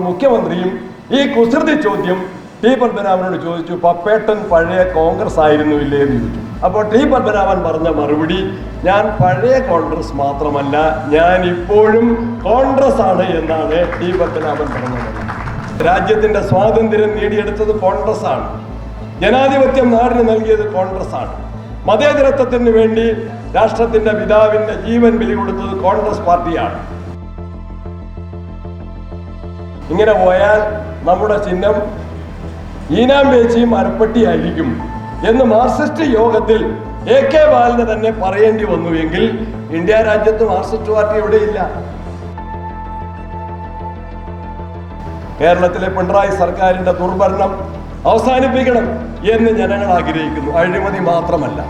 മുഖ്യമന്ത്രിയും ഈ കുസൃതി ചോദ്യം ടി പത്മനാഭനോട് ചോദിച്ചു പപ്പേട്ടൻ പഴയ കോൺഗ്രസ് ആയിരുന്നു ഇല്ലേ? എന്ന് ചോദിച്ചു. അപ്പോൾ ടി പത്മനാഭൻ പറഞ്ഞ മറുപടി ഞാൻ പഴയ കോൺഗ്രസ് മാത്രമല്ല ഞാൻ ഇപ്പോഴും കോൺഗ്രസ് ആണ് എന്നാണ് ടി പത്മനാഭൻ പറഞ്ഞത്. രാജ്യത്തിന്റെ സ്വാതന്ത്ര്യം നേടിയെടുത്തത് കോൺഗ്രസ് ആണ്. ജനാധിപത്യം നാടിന് നൽകിയത് കോൺഗ്രസ് ആണ്. മതേതരത്വത്തിന് വേണ്ടി രാഷ്ട്രത്തിന്റെ പിതാവിന്റെ ജീവൻ ബലി കൊടുത്തത് കോൺഗ്രസ് പാർട്ടിയാണ്. ഇങ്ങനെ പോയാൽ നമ്മുടെ ചിഹ്നം ഈനാം പേച്ചിയും അരപ്പട്ടിയായിരിക്കും എന്ന് മാർക്സിസ്റ്റ് യോഗത്തിൽ എ കെ ബാലന് തന്നെ പറയേണ്ടി വന്നുവെങ്കിൽ ഇന്ത്യ രാജ്യത്ത് മാർക്സിസ്റ്റ് പാർട്ടി എവിടെയില്ല കേരളത്തിലെ പിണറായി സർക്കാരിന്റെ ദുർഭരണം അവസാനിപ്പിക്കണം എന്ന് ജനങ്ങൾ ആഗ്രഹിക്കുന്നു. അഴിമതി മാത്രമല്ല.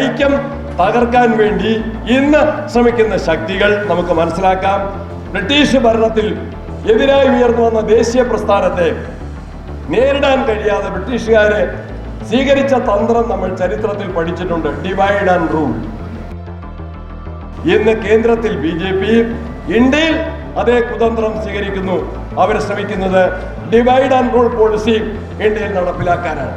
ഐക്യം തകർക്കാൻ വേണ്ടി ഇന്ന് ശ്രമിക്കുന്ന ശക്തികൾ നമുക്ക് മനസ്സിലാക്കാം. ബ്രിട്ടീഷ് ഭരണത്തിൽ എതിരായി ഉയർന്നു വന്ന ദേശീയ പ്രസ്ഥാനത്തെ നേരിടാൻ കഴിയാതെ ബ്രിട്ടീഷുകാരെ സ്വീകരിച്ച തന്ത്രം നമ്മൾ ചരിത്രത്തിൽ പഠിച്ചിട്ടുണ്ട് ഡിവൈഡ് ആൻഡ് റൂൾ ഇന്ന് കേന്ദ്രത്തിൽ ബി ജെ പി ഇന്ത്യയിൽ അതേ കുതന്ത്രം സ്വീകരിക്കുന്നു. അവർ ശ്രമിക്കുന്നത് ഡിവൈഡ് ആൻഡ് റൂൾ പോളിസി ഇന്ത്യയിൽ നടപ്പിലാക്കാനാണ്.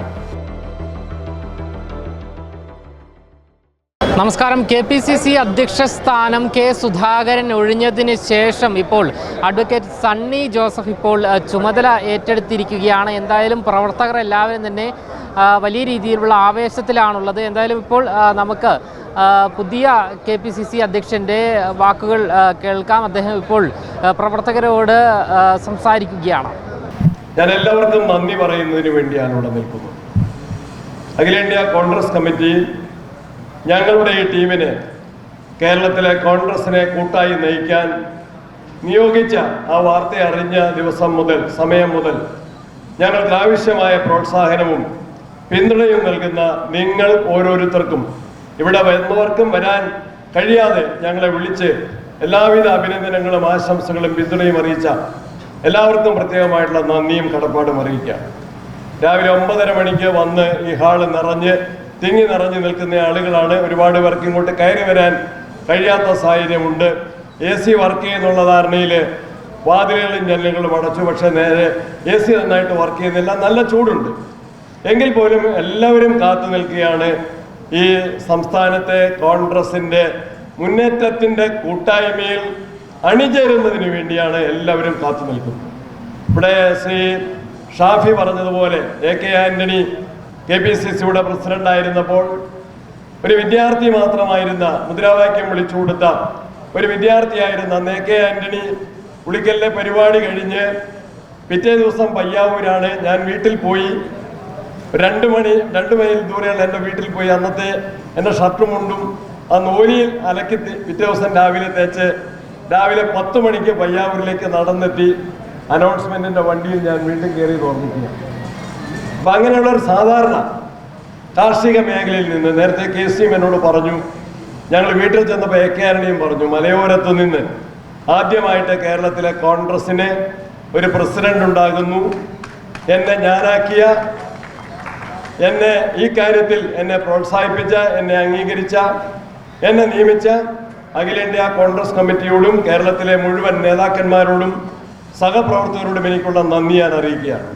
നമസ്കാരം. കെ പി സി സി അധ്യക്ഷ സ്ഥാനം കെ സുധാകരൻ ഒഴിഞ്ഞതിന് ശേഷം ഇപ്പോൾ അഡ്വക്കേറ്റ് സണ്ണി ജോസഫ് ഇപ്പോൾ ചുമതല ഏറ്റെടുത്തിരിക്കുകയാണ്. എന്തായാലും പ്രവർത്തകർ എല്ലാവരും തന്നെ വലിയ രീതിയിലുള്ള ആവേശത്തിലാണുള്ളത്. എന്തായാലും ഇപ്പോൾ നമുക്ക് പുതിയ കെ പി സി സി അധ്യക്ഷന്റെ വാക്കുകൾ കേൾക്കാം. അദ്ദേഹം ഇപ്പോൾ പ്രവർത്തകരോട് സംസാരിക്കുകയാണ്. ഞാൻ എല്ലാവർക്കും നന്ദി പറയുന്നതിന് വേണ്ടിയാണ് ഇവിടെ നിൽക്കുന്നത്. അഖിലേന്ത്യാ കോൺഗ്രസ് കമ്മിറ്റി ഞങ്ങളുടെ ഈ ടീമിനെ കേരളത്തിലെ കോൺഗ്രസിനെ കൂട്ടായി നയിക്കാൻ നിയോഗിച്ച ആ വാർത്ത അറിഞ്ഞ ദിവസം മുതൽ സമയം മുതൽ ഞങ്ങൾക്ക് ആവശ്യമായ പ്രോത്സാഹനവും പിന്തുണയും നൽകുന്ന നിങ്ങൾ ഓരോരുത്തർക്കും ഇവിടെ വരുന്നവർക്കും വരാൻ കഴിയാതെ ഞങ്ങളെ വിളിച്ച് എല്ലാവിധ അഭിനന്ദനങ്ങളും ആശംസകളും പിന്തുണയും അറിയിച്ച എല്ലാവർക്കും പ്രത്യേകമായിട്ടുള്ള നന്ദിയും കടപ്പാടും അറിയിക്കാം രാവിലെ ഒമ്പതര മണിക്ക് വന്ന് ഈ ഹാൾ നിറഞ്ഞ് തിങ്ങി നിറഞ്ഞു നിൽക്കുന്ന ആളുകളാണ്. ഒരുപാട് പേർക്ക് ഇങ്ങോട്ട് കയറി വരാൻ കഴിയാത്ത സാഹചര്യമുണ്ട്. എ സി വർക്ക് ചെയ്യുന്നുള്ള ധാരണയിൽ വാതിലുകളും ജനലുകളും അടച്ചു. പക്ഷേ നേരെ എ സി നന്നായിട്ട് വർക്ക് ചെയ്യുന്നില്ല. നല്ല ചൂടുണ്ട്. എങ്കിൽ പോലും എല്ലാവരും കാത്തു നിൽക്കുകയാണ് ഈ സംസ്ഥാനത്തെ കോൺഗ്രസിന്റെ മുന്നേറ്റത്തിന്റെ കൂട്ടായ്മയിൽ അണിചേരുന്നതിന് വേണ്ടിയാണ് എല്ലാവരും കാത്തു നിൽക്കുന്നത്. ഇവിടെ ശ്രീ ഷാഫി പറഞ്ഞതുപോലെ A K Antony K P C സിയുടെ പ്രസിഡന്റ് ആയിരുന്നപ്പോൾ ഒരു വിദ്യാർത്ഥി മാത്രമായിരുന്ന മുദ്രാവാക്യം വിളിച്ചു കൊടുത്ത ഒരു വിദ്യാർത്ഥിയായിരുന്ന നെ കെ ആന്റണി ഉളിക്കലിലെ പരിപാടി കഴിഞ്ഞ് പിറ്റേ ദിവസം പയ്യാവൂരാണ് ഞാൻ വീട്ടിൽ പോയി. രണ്ട് മണി രണ്ട് മൈൽ ദൂരെയുള്ള എന്റെ വീട്ടിൽ പോയി. അന്നത്തെ എന്റെ ഷർട്ടും മുണ്ടും ആ നൂലിയിൽ അലക്കി പിറ്റേ ദിവസം രാവിലെ തേച്ച് രാവിലെ പത്ത് മണിക്ക് പയ്യാവൂരിലേക്ക് നടന്നെത്തി. അനൗൺസ്മെന്റിന്റെ വണ്ടിയിൽ ഞാൻ വീണ്ടും കയറി ഓർമ്മിക്കുക. അപ്പൊ അങ്ങനെയുള്ള ഒരു സാധാരണ കാർഷിക മേഖലയിൽ നിന്ന് നേരത്തെ കെ സി എം എന്നോട് പറഞ്ഞു ഞങ്ങൾ വീട്ടിൽ ചെന്നപ്പോൾ എ കെ പറഞ്ഞു മലയോരത്ത് നിന്ന് ആദ്യമായിട്ട് കേരളത്തിലെ കോൺഗ്രസിന് ഒരു പ്രസിഡന്റ് ഉണ്ടാകുന്നു. എന്നെ ഞാനാക്കിയ എന്നെ ഈ കാര്യത്തിൽ എന്നെ പ്രോത്സാഹിപ്പിച്ച എന്നെ അംഗീകരിച്ച എന്നെ നിയമിച്ച അഖിലേന്ത്യാ കോൺഗ്രസ് കമ്മിറ്റിയോടും കേരളത്തിലെ മുഴുവൻ നേതാക്കന്മാരോടും സഹപ്രവർത്തകരോടും എനിക്കുള്ള നന്ദി ഞാൻ അറിയിക്കുകയാണ്.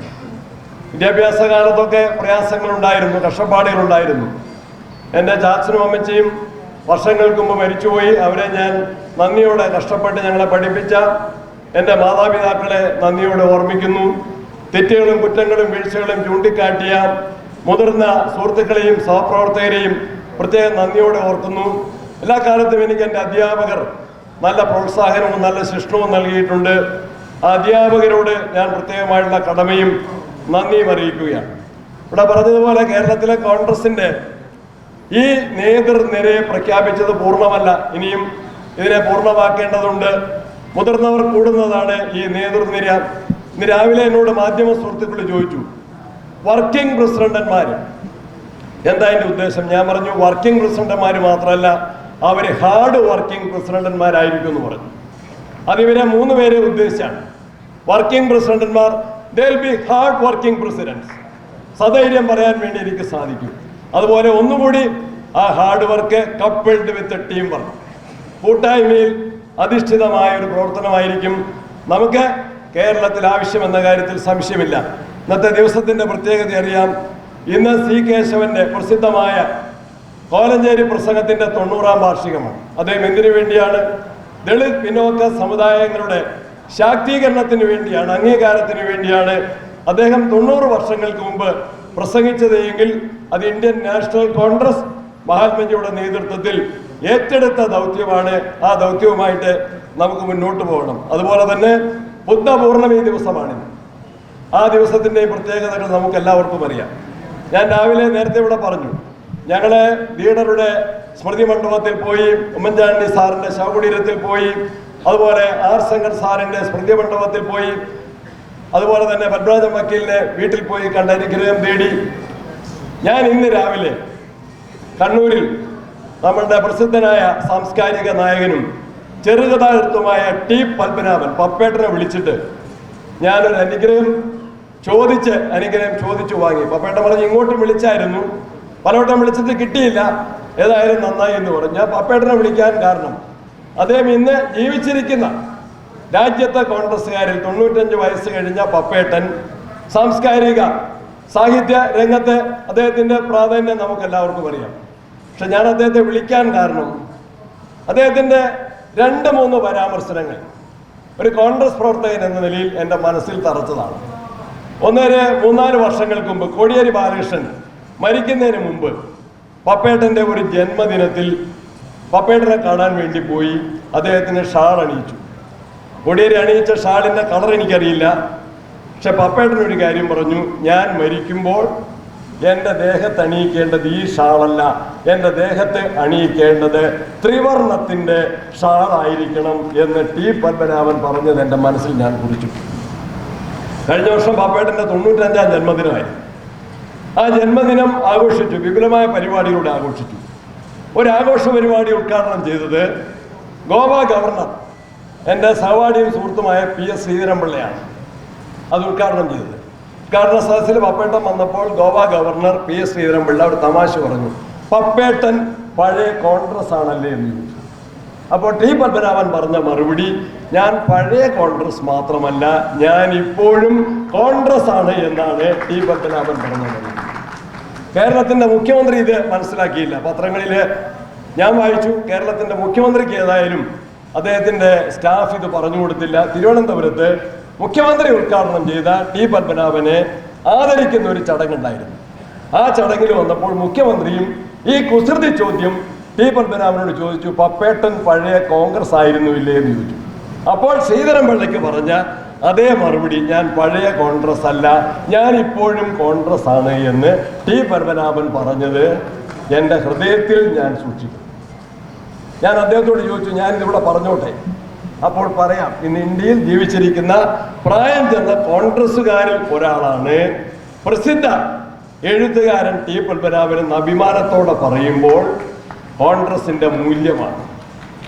വിദ്യാഭ്യാസ കാലത്തൊക്കെ പ്രയാസങ്ങളുണ്ടായിരുന്നു കഷ്ടപ്പാടുകളുണ്ടായിരുന്നു. എന്റെ ചാച്ചനും അമ്മച്ചിയും വർഷങ്ങൾക്ക് മുമ്പ് മരിച്ചുപോയി. അവരെ ഞാൻ നന്ദിയോടെ കഷ്ടപ്പെട്ട് ഞങ്ങളെ പഠിപ്പിച്ച എന്റെ മാതാപിതാക്കളെ നന്ദിയോടെ ഓർമ്മിക്കുന്നു. തെറ്റുകളും കുറ്റങ്ങളും വീഴ്ചകളും ചൂണ്ടിക്കാട്ടിയ മുതിർന്ന സുഹൃത്തുക്കളെയും സഹപ്രവർത്തകരെയും പ്രത്യേകം നന്ദിയോടെ ഓർക്കുന്നു. എല്ലാ കാലത്തും എനിക്ക് എന്റെ അധ്യാപകർ നല്ല പ്രോത്സാഹനവും നല്ല ശിക്ഷണവും നൽകിയിട്ടുണ്ട്. ആ അധ്യാപകരോട് ഞാൻ പ്രത്യേകമായിട്ടുള്ള കടമയും നന്ദിയും അറിയിക്കുകയാണ്. ഇവിടെ പറഞ്ഞതുപോലെ കേരളത്തിലെ കോൺഗ്രസിന്റെ ഈ നേതൃനിരയെ പ്രഖ്യാപിച്ചത് പൂർണമല്ല. ഇനിയും ഇതിനെ പൂർണമാക്കേണ്ടതുണ്ട്. മുതിർന്നവർ കൂടുന്നതാണ് ഈ നേതൃനിര. ഇന്ന് രാവിലെ എന്നോട് മാധ്യമ സുഹൃത്തുക്കൾ ചോദിച്ചു വർക്കിംഗ് പ്രസിഡന്റന്മാർ എന്താ എന്റെ ഉദ്ദേശം? ഞാൻ പറഞ്ഞു വർക്കിംഗ് പ്രസിഡന്റന്മാർ മാത്രമല്ല അവർ ഹാർഡ് വർക്കിംഗ് പ്രസിഡന്റന്മാരായിരിക്കും എന്ന് പറഞ്ഞു. അതിവരെ മൂന്ന് പേരെ ഉദ്ദേശിച്ചാണ്. Working പ്രസിഡന്റന്മാർ will be hard working presidents സധൈര്യം പറയാൻ വേണ്ടി എനിക്ക് സാധിക്കും. അതുപോലെ ഒന്നുകൂടി ആ hard work coupled with team work കൂട്ടായ്മയിൽ അധിഷ്ഠിതമായ ഒരു പ്രവർത്തനമായിരിക്കും. നമുക്ക് കേരളത്തിൽ ആവശ്യമെന്ന കാര്യത്തിൽ സംശയമില്ല. ഇന്നത്തെ ദിവസത്തിന്റെ പ്രത്യേകത അറിയാം. ഇന്ന് സി കേശവന്റെ പ്രസിദ്ധമായ കോലഞ്ചേരി പ്രസംഗത്തിന്റെ തൊണ്ണൂറാം വാർഷികമാണ്. അദ്ദേഹം എന്തിനു വേണ്ടിയാണ്? ദളിത് പിന്നോക്ക സമുദായങ്ങളുടെ ശാക്തീകരണത്തിന് വേണ്ടിയാണ് അംഗീകാരത്തിന് വേണ്ടിയാണ് അദ്ദേഹം തൊണ്ണൂറ് വർഷങ്ങൾക്ക് മുമ്പ് പ്രസംഗിച്ചത് എങ്കിൽ അത് ഇന്ത്യൻ നാഷണൽ കോൺഗ്രസ് മഹാത്മജിയുടെ നേതൃത്വത്തിൽ ഏറ്റെടുത്ത ദൗത്യമാണ്. ആ ദൗത്യവുമായിട്ട് നമുക്ക് മുന്നോട്ട് പോകണം. അതുപോലെ തന്നെ ബുദ്ധ പൂർണമി ദിവസമാണ്. ആ ദിവസത്തിന്റെ പ്രത്യേകതകൾ നമുക്ക് എല്ലാവർക്കും അറിയാം. ഞാൻ രാവിലെ നേരത്തെ ഇവിടെ പറഞ്ഞു ഞങ്ങളെ ലീഡറുടെ സ്മൃതി മണ്ഡപത്തിൽ പോയി ഉമ്മൻചാണ്ടി സാറിന്റെ ശവകുടീരത്തിൽ പോയി അതുപോലെ ആർ ശങ്കർ സാറിന്റെ സ്മൃതി മണ്ഡപത്തിൽ പോയി അതുപോലെ തന്നെ പത്മരാജൻ വക്കീലിനെ വീട്ടിൽ പോയി കണ്ട അനുഗ്രഹം തേടി ഞാൻ ഇന്ന് രാവിലെ കണ്ണൂരിൽ നമ്മളുടെ പ്രസിദ്ധനായ സാംസ്കാരിക നായകനും ചെറുകഥാകൃത്തുമായ ടി പത്മനാഭൻ പപ്പേട്ടനെ വിളിച്ചിട്ട് ഞാനൊരു അനുഗ്രഹം ചോദിച്ച് അനുഗ്രഹം ചോദിച്ചു വാങ്ങി. പപ്പേട്ടൻ പറഞ്ഞ് ഇങ്ങോട്ടും വിളിച്ചായിരുന്നു. പലവട്ടം വിളിച്ചിട്ട് കിട്ടിയില്ല. ഏതായാലും നന്നായി എന്ന് പറഞ്ഞു. ഞാൻ പപ്പേട്ടനെ വിളിക്കാൻ കാരണം അദ്ദേഹം ഇന്ന് ജീവിച്ചിരിക്കുന്ന രാജ്യത്തെ കോൺഗ്രസ്സുകാരിൽ തൊണ്ണൂറ്റഞ്ച് വയസ്സ് കഴിഞ്ഞ പപ്പേട്ടൻ സാംസ്കാരിക സാഹിത്യ രംഗത്തെ അദ്ദേഹത്തിന്റെ പ്രാധാന്യം നമുക്ക് എല്ലാവർക്കും അറിയാം. പക്ഷെ ഞാൻ അദ്ദേഹത്തെ വിളിക്കാൻ കാരണം അദ്ദേഹത്തിന്റെ രണ്ട് മൂന്ന് പരാമർശനങ്ങൾ ഒരു കോൺഗ്രസ് പ്രവർത്തകൻ എന്ന നിലയിൽ എന്റെ മനസ്സിൽ തറച്ചതാണ്. ഒന്നര മൂന്നാൽ വർഷങ്ങൾക്ക് മുമ്പ് കോടിയേരി ബാലകൃഷ്ണൻ മരിക്കുന്നതിന് മുമ്പ് പപ്പേട്ടന്റെ ഒരു ജന്മദിനത്തിൽ പപ്പേട്ടനെ കാണാൻ വേണ്ടി പോയി അദ്ദേഹത്തിന് ഷാൾ അണിയിച്ചു. കൊടിയേരി അണിയിച്ച ഷാളിന്റെ കളർ എനിക്കറിയില്ല. പക്ഷെ പപ്പേട്ടൻ ഒരു കാര്യം പറഞ്ഞു ഞാൻ മരിക്കുമ്പോൾ എന്റെ ദേഹത്ത് അണിയിക്കേണ്ടത് ഈ ഷാളല്ല. എന്റെ ദേഹത്ത് അണിയിക്കേണ്ടത് ത്രിവർണത്തിന്റെ ഷാളായിരിക്കണം എന്ന് ടി. പത്മനാഭൻ പറഞ്ഞത് എന്റെ മനസ്സിൽ ഞാൻ കുറിച്ചു. കഴിഞ്ഞ വർഷം പാപ്പേട്ടന്റെ തൊണ്ണൂറ്റഞ്ചാം ജന്മദിനമായി. ആ ജന്മദിനം ആഘോഷിച്ചു വിപുലമായ പരിപാടികളുടെ ആഘോഷിച്ചു. ഒരു ആഘോഷ പരിപാടി ഉദ്ഘാടനം ചെയ്തത് ഗോവ ഗവർണർ എന്റെ സഹപാഠിയും സുഹൃത്തുമായ പി എസ് ശ്രീധരൻപിള്ളയാണ്. അത് ഉദ്ഘാടനം ചെയ്തത്. ഉദ്ഘാടന സദസ്സിൽ പപ്പേട്ടൻ വന്നപ്പോൾ Goa governor P S Sreedharan Pillai ഒരു തമാശ പറഞ്ഞു. പപ്പേട്ടൻ പഴയ കോൺഗ്രസ് ആണല്ലേ എന്ന് ചോദിച്ചു. അപ്പോൾ ടി പത്മനാഭൻ പറഞ്ഞ മറുപടി ഞാൻ പഴയ കോൺഗ്രസ് മാത്രമല്ല ഞാൻ ഇപ്പോഴും കോൺഗ്രസ് ആണ് എന്നാണ് ടി പത്മനാഭൻ പറഞ്ഞത്. കേരളത്തിന്റെ മുഖ്യമന്ത്രി ഇത് മനസ്സിലാക്കിയില്ല. പത്രങ്ങളിൽ ഞാൻ വായിച്ചു കേരളത്തിന്റെ മുഖ്യമന്ത്രിക്ക് ഏതായാലും അദ്ദേഹത്തിന്റെ സ്റ്റാഫ് ഇത് പറഞ്ഞു കൊടുത്തില്ല. തിരുവനന്തപുരത്ത് മുഖ്യമന്ത്രി ഉദ്ഘാടനം ചെയ്ത ടി പത്മനാഭനെ ആദരിക്കുന്ന ഒരു ചടങ്ങുണ്ടായിരുന്നു. ആ ചടങ്ങിൽ വന്നപ്പോൾ മുഖ്യമന്ത്രിയും ഈ കുസൃതി ചോദ്യം ടി പത്മനാഭനോട് ചോദിച്ചു പപ്പേട്ടൻ പഴയ കോൺഗ്രസ് ആയിരുന്നു ഇല്ലേ എന്ന് ചോദിച്ചു. അപ്പോൾ ശ്രീധരൻപിള്ളയ്ക്ക് പറഞ്ഞ അതേ മറുപടി ഞാൻ പഴയ കോൺഗ്രസ് അല്ല ഞാൻ ഇപ്പോഴും കോൺഗ്രസ് ആണ് എന്ന് ടി പരമനാഭൻ പറഞ്ഞത് എന്റെ ഹൃദയത്തിൽ ഞാൻ സൂക്ഷിക്കും. ഞാൻ അദ്ദേഹത്തോട് ചോദിച്ചു ഞാൻ ഇതിവിടെ പറഞ്ഞോട്ടെ? അപ്പോൾ പറയാം ഇന്ന് ഇന്ത്യയിൽ ജീവിച്ചിരിക്കുന്ന പ്രായം ചെന്ന കോൺഗ്രസ്സുകാരിൽ ഒരാളാണ് പ്രസിദ്ധ എഴുത്തുകാരൻ ടി പത്മനാഭൻ എന്ന് അഭിമാനത്തോടെ പറയുമ്പോൾ കോൺഗ്രസിന്റെ മൂല്യമാണ്.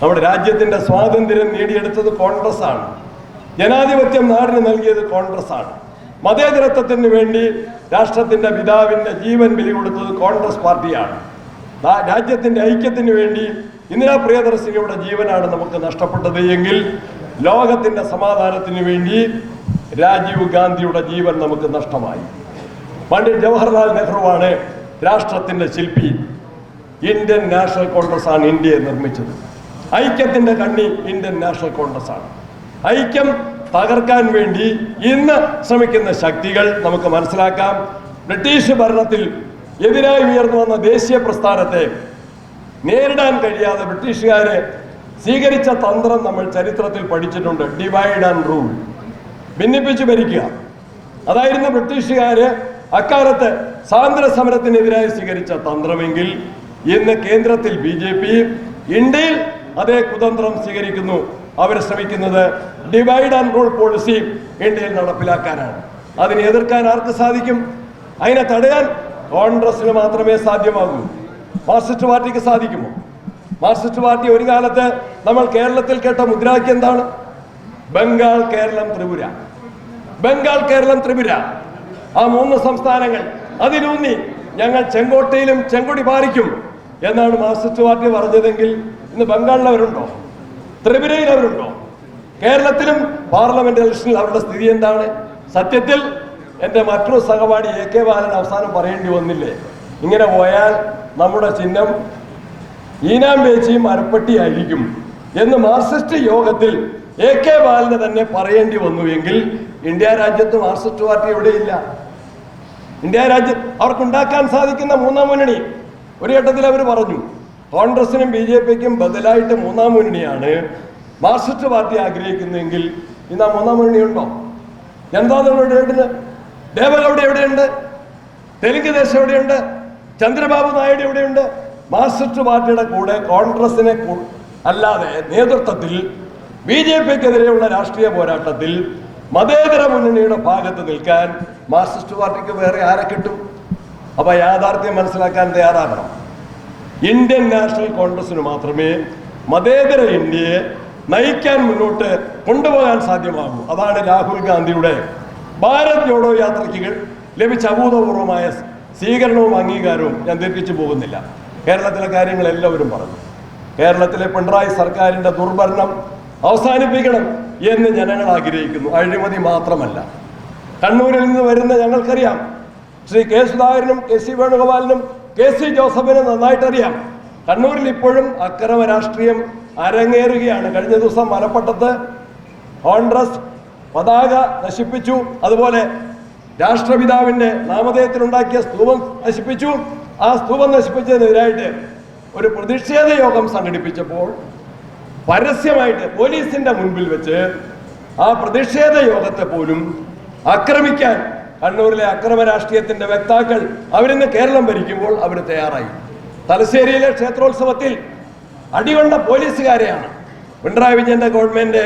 നമ്മുടെ രാജ്യത്തിന്റെ സ്വാതന്ത്ര്യം നേടിയെടുത്തത് കോൺഗ്രസ് ആണ് ജനാധിപത്യം നാടിന് നൽകിയത് കോൺഗ്രസ് ആണ്. മതേതരത്വത്തിന് വേണ്ടി രാഷ്ട്രത്തിന്റെ പിതാവിന്റെ ജീവൻ ബലി കൊടുത്തത് കോൺഗ്രസ് പാർട്ടിയാണ്. രാജ്യത്തിന്റെ ഐക്യത്തിന് വേണ്ടി ഇന്ദിരാ പ്രിയദർശിനിയുടെ ജീവനാണ് നമുക്ക് നഷ്ടപ്പെട്ടത് എങ്കിൽ ലോകത്തിന്റെ സമാധാനത്തിന് വേണ്ടി രാജീവ് ഗാന്ധിയുടെ ജീവൻ നമുക്ക് നഷ്ടമായി. പണ്ഡിറ്റ് ജവഹർലാൽ നെഹ്റുവാണ് രാഷ്ട്രത്തിന്റെ ശില്പി. ഇന്ത്യൻ നാഷണൽ കോൺഗ്രസ് ആണ് ഇന്ത്യയെ നിർമ്മിച്ചത്. ഐക്യത്തിന്റെ കണ്ണി ഇന്ത്യൻ നാഷണൽ കോൺഗ്രസ് ആണ്. ഐക്യം തകർക്കാൻ വേണ്ടി ഇന്ന് ശ്രമിക്കുന്ന ശക്തികൾ നമുക്ക് മനസ്സിലാക്കാം. ബ്രിട്ടീഷ് ഭരണത്തിൽ എതിരായി ഉയർന്നു വന്ന ദേശീയ പ്രസ്ഥാനത്തെ നേരിടാൻ കഴിയാതെ ബ്രിട്ടീഷുകാരെ സ്വീകരിച്ച തന്ത്രം നമ്മൾ ചരിത്രത്തിൽ പഠിച്ചിട്ടുണ്ട് ഡിവൈഡ് ആൻഡ് റൂൾ ഭിന്നിപ്പിച്ച് ഭരിക്കുക. അതായിരുന്നു ബ്രിട്ടീഷുകാര് അക്കാലത്ത് സ്വാതന്ത്ര്യ സമരത്തിനെതിരായി സ്വീകരിച്ച തന്ത്രമെങ്കിൽ ഇന്ന് കേന്ദ്രത്തിൽ ബി ജെ ഇന്ത്യയിൽ അതേ കുതന്ത്രം സ്വീകരിക്കുന്നു. അവർ ശ്രമിക്കുന്നത് ഡിവൈഡ് ആൻഡ് റൂൾ പോളിസി ഇന്ത്യയിൽ നടപ്പിലാക്കാനാണ്. അതിനെ എതിർക്കാൻ ആർക്ക് സാധിക്കും? അതിനെ തടയാൻ കോൺഗ്രസിന് മാത്രമേ സാധ്യമാകൂ. മാർക്സിസ്റ്റ് പാർട്ടിക്ക് സാധിക്കുമോ? മാർക്സിസ്റ്റ് പാർട്ടി ഒരു കാലത്ത് നമ്മൾ കേരളത്തിൽ കേട്ട മുദ്രാവാക്യം എന്താണ്? ബംഗാൾ കേരളം ത്രിപുര. ബംഗാൾ കേരളം ത്രിപുര. ആ മൂന്ന് സംസ്ഥാനങ്ങൾ അതിലൂന്നി ഞങ്ങൾ ചെങ്കോട്ടയിലും ചെങ്കൊടി പാലിക്കും എന്നാണ് മാർക്സിസ്റ്റ് പാർട്ടി പറഞ്ഞതെങ്കിൽ ഇന്ന് ബംഗാളിൽ അവരുണ്ടോ ത്രിപുരയിൽ അവരുണ്ടോ കേരളത്തിലും പാർലമെന്റ് ഇലക്ഷനിൽ അവരുടെ സ്ഥിതി എന്താണ്? സത്യത്തിൽ എന്റെ മറ്റൊരു സഹപാഠി എ കെ ബാലൻ അവസാനം പറയേണ്ടി വന്നില്ലേ? ഇങ്ങനെ പോയാൽ നമ്മുടെ ചിഹ്നം ഈനാം വേച്ചിയും അരപ്പട്ടിയായിരിക്കും എന്ന് മാർക്സിസ്റ്റ് യോഗത്തിൽ എ കെ ബാലന് തന്നെ പറയേണ്ടി വന്നു എങ്കിൽ ഇന്ത്യ രാജ്യത്ത് മാർക്സിസ്റ്റ് പാർട്ടി എവിടെയില്ല? ഇന്ത്യ രാജ്യം അവർക്കുണ്ടാക്കാൻ സാധിക്കുന്ന മൂന്നാം മുന്നണി. ഒരു ഘട്ടത്തിൽ അവർ പറഞ്ഞു കോൺഗ്രസിനും ബി ജെ പിക്കും ബദലായിട്ട് മൂന്നാം മുന്നണിയാണ് മാർക്സിസ്റ്റ് പാർട്ടി ആഗ്രഹിക്കുന്നതെങ്കിൽ ഇന്ന് ആ മൂന്നാം മുന്നണി ഉണ്ടോ? ജനതാദൾ എവിടെയുണ്ട് ദേവഗൗഡ എവിടെയുണ്ട്? തെലുങ്ക് ദേശം എവിടെയുണ്ട്? ചന്ദ്രബാബു നായിഡു എവിടെയുണ്ട്? മാർക്സിസ്റ്റ് പാർട്ടിയുടെ കൂടെ കോൺഗ്രസിനെ അല്ലാതെ നേതൃത്വത്തിൽ ബി ജെ പിക്കെതിരെയുള്ള രാഷ്ട്രീയ പോരാട്ടത്തിൽ മതേതര മുന്നണിയുടെ ഭാഗത്ത് നിൽക്കാൻ മാർക്സിസ്റ്റ് പാർട്ടിക്ക് വേറെ ആരെ കിട്ടും? അപ്പൊ യാഥാർത്ഥ്യം മനസ്സിലാക്കാൻ തയ്യാറാകണം. ഇന്ത്യൻ നാഷണൽ കോൺഗ്രസിന് മാത്രമേ മതേതര ഇന്ത്യയെ നയിക്കാൻ മുന്നോട്ട് കൊണ്ടുപോകാൻ സാധ്യമാകൂ. അതാണ് രാഹുൽ ഗാന്ധിയുടെ ഭാരത് ജോഡോ യാത്രയ്ക്ക് ലഭിച്ച അഭൂതപൂർവമായ സ്വീകരണവും അംഗീകാരവും ഞാൻ ദീർഘിച്ചു പോകുന്നില്ല. കേരളത്തിലെ കാര്യങ്ങൾ എല്ലാവരും പറഞ്ഞു. കേരളത്തിലെ പിണറായി സർക്കാരിന്റെ ദുർഭരണം അവസാനിപ്പിക്കണം എന്ന് ജനങ്ങൾ ആഗ്രഹിക്കുന്നു. അഴിമതി മാത്രമല്ല. കണ്ണൂരിൽ നിന്ന് വരുന്ന ഞങ്ങൾക്കറിയാം. ശ്രീ കെ സുധാകരനും കെ സി വേണുഗോപാലിനും കെ സി ജോസഫിനെ നന്നായിട്ട് അറിയാം കണ്ണൂരിൽ ഇപ്പോഴും അക്രമ രാഷ്ട്രീയം അരങ്ങേറുകയാണ്. കഴിഞ്ഞ ദിവസം മലപ്പട്ടത്ത് കോൺഗ്രസ് പതാക നശിപ്പിച്ചു. അതുപോലെ രാഷ്ട്രപിതാവിന്റെ നാമധേയത്തിലുണ്ടാക്കിയ സ്തൂപം നശിപ്പിച്ചു. ആ സ്തൂപം നശിപ്പിച്ചതിനെതിരായിട്ട് ഒരു പ്രതിഷേധ യോഗം സംഘടിപ്പിച്ചപ്പോൾ പരസ്യമായിട്ട് പോലീസിന്റെ മുൻപിൽ വെച്ച് ആ പ്രതിഷേധ യോഗത്തെ പോലും ആക്രമിക്കാൻ കണ്ണൂരിലെ അക്രമ രാഷ്ട്രീയത്തിന്റെ വക്താക്കൾ അവരിന്ന് കേരളം ഭരിക്കുമ്പോൾ അവർ തയ്യാറായി. തലശ്ശേരിയിലെ ക്ഷേത്രോത്സവത്തിൽ അടികൊണ്ട പോലീസുകാരെയാണ്. പിണറായി വിജയന്റെ ഗവൺമെന്റ്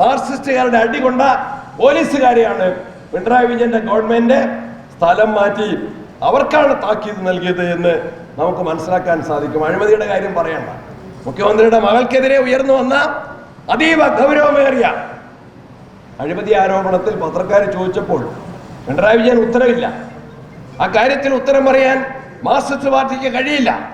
മാർക്സിസ്റ്റുകാരുടെ അടികൊണ്ട പോലീസുകാരെയാണ് പിണറായി വിജയന്റെ ഗവൺമെന്റ് സ്ഥലം മാറ്റി അവർക്കാണ് താക്കീത് നൽകിയത് എന്ന് നമുക്ക് മനസ്സിലാക്കാൻ സാധിക്കും. അഴിമതിയുടെ കാര്യം പറയണ്ട. മുഖ്യമന്ത്രിയുടെ മകൾക്കെതിരെ ഉയർന്നു വന്ന അതീവ ഗൗരവമേറിയ അഴിമതി ആരോപണത്തിൽ പത്രക്കാർ ചോദിച്ചപ്പോൾ പിണറായി വിജയൻ ഉത്തരവില്ല. ആ കാര്യത്തിന് ഉത്തരം പറയാൻ മാർക്സിസ്റ്റ് പാർട്ടിക്ക് കഴിയില്ല.